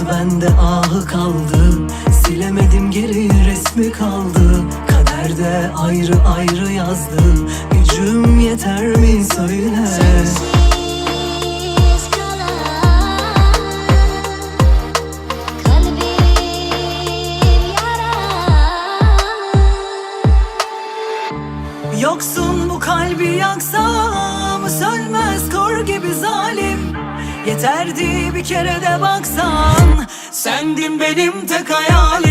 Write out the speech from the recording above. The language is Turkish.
Yalnız bende ahı kaldı. Silemedim geri resmi kaldı. Kaderde ayrı ayrı yazdım Gücüm yeter mi söyle? Sensiz Yoksun bu kalbi yaksam Yeterdi bir kere de baksan. Sendin benim tek hayalim